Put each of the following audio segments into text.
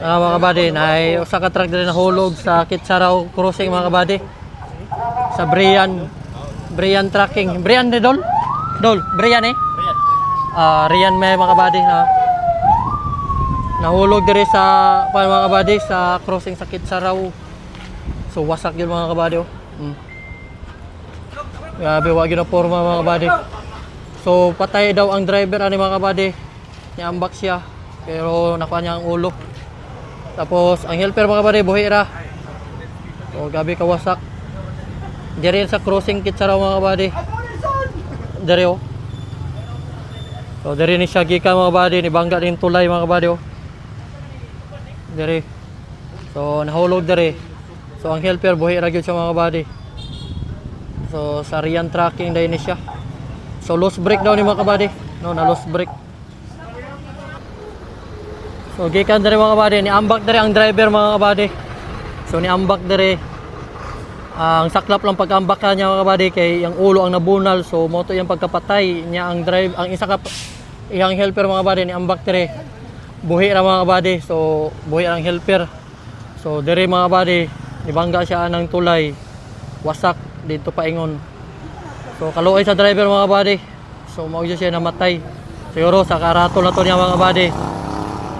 Ah, mga kabady, na usa ka truck diri nahulog sa Kitsaraw crossing mga kabady. Sa Brian Brian Trucking. Brian de Dol? Dol, Brian eh? Ah, Rian may mga kabady na nahulog diri sa pa mga kabady sa crossing sa Kitsaraw. So wasak yun mga kabady oh. Mm. Grabe, wag na forma mga kabady. So patay daw ang driver ani mga kabady. Niambak siya pero nakuha niya ang ulo. Tapos ang helper mga kabady buhi ra. So gabi kawasak. Diri sa crossing Kitsaraw mga kabady. Diri oh. So diri ni siya gikan mga kabady ni bangga din tulay mga kabady oh. Diri. So nahulog diri. So ang helper buhi ra gyud siya mga kabady. So sa Rian tracking dahil ni siya. So lost brake daw ni mga kabady. No, na lost brake. So gikan diri mga kabady, ni ambak diri ang driver mga kabady. So ni ambak diri ang saklap lang pag-ambak ka niya mga kabady kay ang ulo ang nabunal. So mo to yung pagkapatay niya ang drive ang isa ka iyang helper mga kabady ni ambak diri buhi ra mga kabady so buhi ang helper. So diri mga kabady nibangga siya ng tulay. Wasak dito paingon so kaluoy sa driver mga kabady so mao siya namatay. Siguro sa karato na to niya mga kabady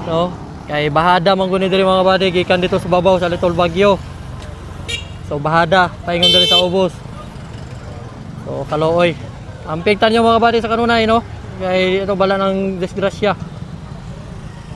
no? Kay bahada man guni diri mga kabady gikan dito sa babaw sa Little Bagyo so bahada paingon diri sa ubos. So kaluoy amping tanyo mga kabady sa kanunay no? Kay ito bala ng disgrasya